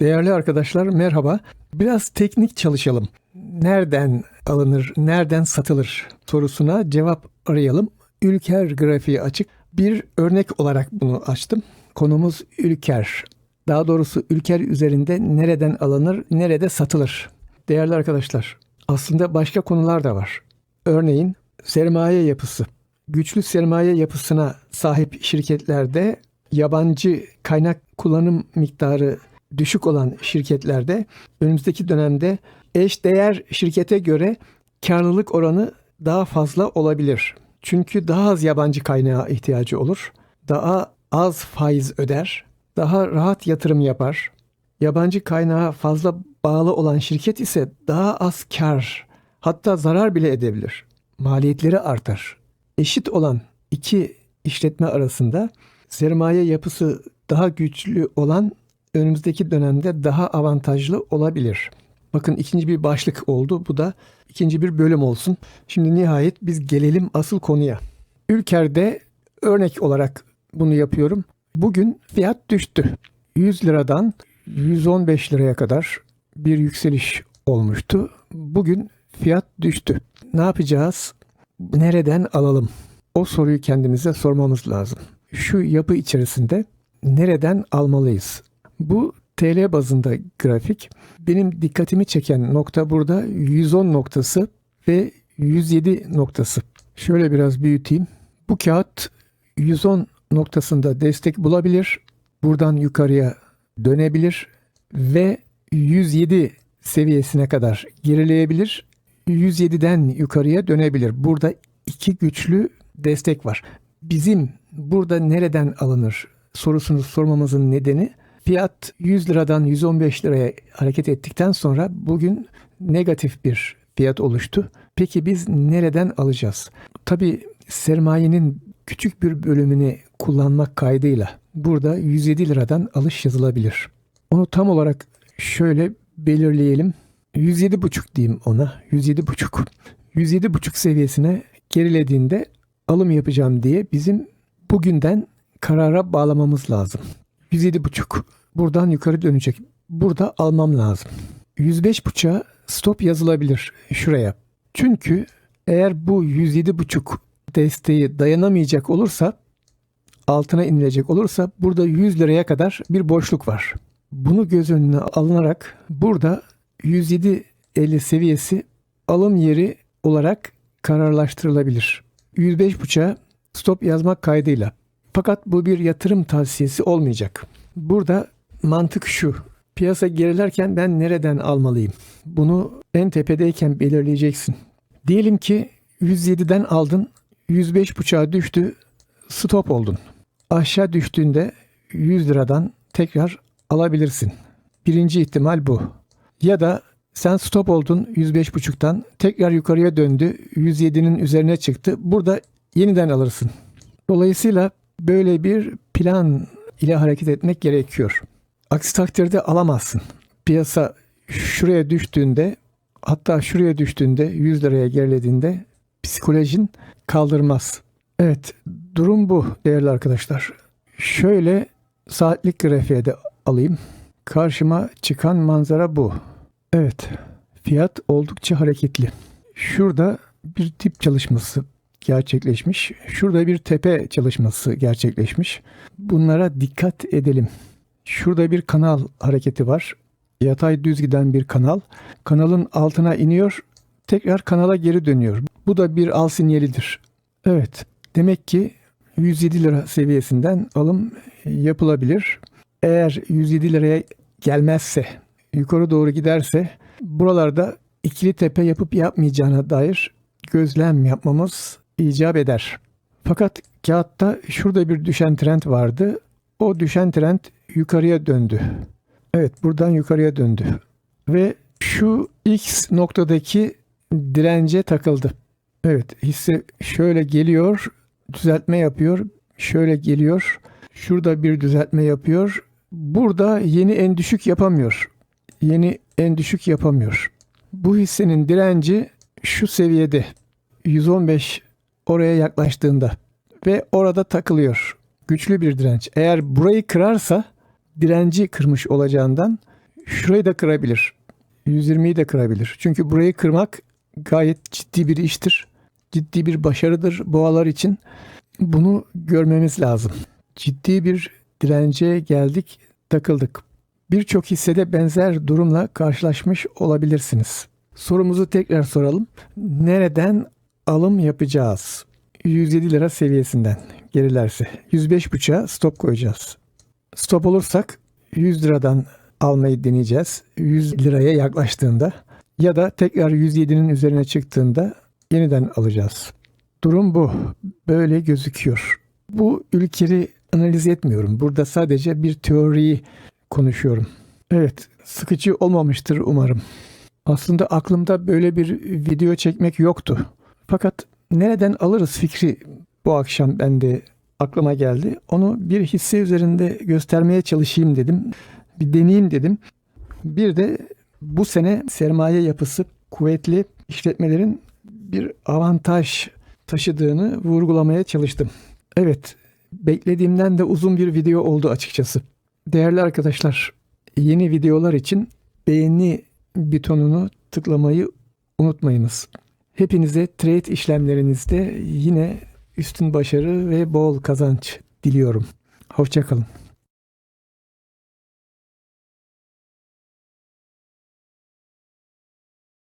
Değerli arkadaşlar merhaba. Biraz teknik çalışalım. Nereden alınır, nereden satılır sorusuna cevap arayalım. Ülker grafiği açık. Bir örnek olarak bunu açtım. Konumuz Ülker. Daha doğrusu Ülker üzerinde nereden alınır, nerede satılır? Değerli arkadaşlar, aslında başka konular da var. Örneğin sermaye yapısı. Güçlü sermaye yapısına sahip şirketlerde yabancı kaynak kullanım miktarı düşük olan şirketlerde önümüzdeki dönemde eş değer şirkete göre karlılık oranı daha fazla olabilir. Çünkü daha az yabancı kaynağa ihtiyacı olur. Daha az faiz öder. Daha rahat yatırım yapar. Yabancı kaynağa fazla bağlı olan şirket ise daha az kar, hatta zarar bile edebilir. Maliyetleri artar. Eşit olan iki işletme arasında sermaye yapısı daha güçlü olan önümüzdeki dönemde daha avantajlı olabilir. Bakın ikinci bir başlık oldu. Bu da ikinci bir bölüm olsun. Şimdi nihayet biz gelelim asıl konuya. Ülker'de örnek olarak bunu yapıyorum. Bugün fiyat düştü. 100 liradan 115 liraya kadar bir yükseliş olmuştu. Bugün fiyat düştü. Ne yapacağız? Nereden alalım? O soruyu kendimize sormamız lazım. Şu yapı içerisinde nereden almalıyız? Bu TL bazında grafik. Benim dikkatimi çeken nokta burada 110 noktası ve 107 noktası. Şöyle biraz büyüteyim. Bu kağıt 110 noktasında destek bulabilir. Buradan yukarıya dönebilir ve 107 seviyesine kadar gerileyebilir. 107'den yukarıya dönebilir. Burada iki güçlü destek var. Bizim burada nereden alınır sorusunu sormamızın nedeni fiyat 100 liradan 115 liraya hareket ettikten sonra bugün negatif bir fiyat oluştu. Peki biz nereden alacağız? Tabii sermayenin küçük bir bölümünü kullanmak kaydıyla burada 107 liradan alış yazılabilir. Onu tam olarak şöyle belirleyelim. 107,5 diyeyim ona. 107,5. 107,5 seviyesine gerilediğinde alım yapacağım diye bizim bugünden karara bağlamamız lazım. 107,5 buradan yukarı dönecek. Burada almam lazım. 105,5'a stop yazılabilir şuraya. Çünkü eğer bu 107,5 desteği dayanamayacak olursa altına inilecek olursa burada 100 liraya kadar bir boşluk var. Bunu göz önüne alınarak burada 107.50 seviyesi alım yeri olarak kararlaştırılabilir. 105.5'a stop yazmak kaydıyla. Fakat bu bir yatırım tavsiyesi olmayacak. Burada mantık şu. Piyasa gerilerken ben nereden almalıyım? Bunu en tepedeyken belirleyeceksin. Diyelim ki 107'den aldın, 105.5'a düştü, stop oldun. Aşağı düştüğünde 100 liradan tekrar alabilirsin. Birinci ihtimal bu. Ya da sen stop oldun 105.5'tan tekrar yukarıya döndü 107'nin üzerine çıktı. Burada yeniden alırsın. Dolayısıyla böyle bir plan ile hareket etmek gerekiyor. Aksi takdirde alamazsın. Piyasa şuraya düştüğünde hatta şuraya düştüğünde 100 liraya gerilediğinde psikolojin kaldırmaz. Evet durum bu değerli arkadaşlar. Şöyle saatlik grafiğe de alayım. Karşıma çıkan manzara bu. Evet fiyat oldukça hareketli. Şurada bir tip çalışması gerçekleşmiş. Şurada bir tepe çalışması gerçekleşmiş. Bunlara dikkat edelim. Şurada bir kanal hareketi var. Yatay düz giden bir kanal. Kanalın altına iniyor, tekrar kanala geri dönüyor. Bu da bir al sinyalidir. Evet, demek ki 107 lira seviyesinden alım yapılabilir. Eğer 107 liraya gelmezse, yukarı doğru giderse buralarda ikili tepe yapıp yapmayacağına dair gözlem yapmamız icap eder. Fakat kağıtta şurada bir düşen trend vardı. O düşen trend yukarıya döndü. Evet buradan yukarıya döndü. Ve şu X noktadaki dirence takıldı. Evet hisse şöyle geliyor, düzeltme yapıyor, şöyle geliyor. Şurada bir düzeltme yapıyor. Burada yeni en düşük yapamıyor. Yeni en düşük yapamıyor. Bu hissenin direnci şu seviyede 115 oraya yaklaştığında ve orada takılıyor. Güçlü bir direnç. Eğer burayı kırarsa direnci kırmış olacağından Şurayı da kırabilir. 120'yi de kırabilir. Çünkü burayı kırmak gayet ciddi bir iştir. Ciddi bir başarıdır boğalar için. Bunu görmemiz lazım. Ciddi bir dirence geldik, takıldık. Birçok hissede benzer durumla karşılaşmış olabilirsiniz. Sorumuzu tekrar soralım. Nereden alım yapacağız? 107 lira seviyesinden gerilerse 105.5'a stop koyacağız. Stop olursak 100 liradan almayı deneyeceğiz. 100 liraya yaklaştığında ya da tekrar 107'nin üzerine çıktığında yeniden alacağız. Durum bu. Böyle gözüküyor. Bu ülkeri analiz etmiyorum. Burada sadece bir teoriyi konuşuyorum. Evet, sıkıcı olmamıştır umarım. Aslında aklımda böyle bir video çekmek yoktu. Fakat nereden alırız fikri bu akşam bende aklıma geldi. Onu bir hisse üzerinde göstermeye çalışayım dedim. Bir deneyeyim dedim. Bir de bu sene sermaye yapısı kuvvetli işletmelerin bir avantaj taşıdığını vurgulamaya çalıştım. Evet, beklediğimden de uzun bir video oldu açıkçası. Değerli arkadaşlar, yeni videolar için beğeni butonunu tıklamayı unutmayınız. Hepinize trade işlemlerinizde yine üstün başarı ve bol kazanç diliyorum. Hoşçakalın.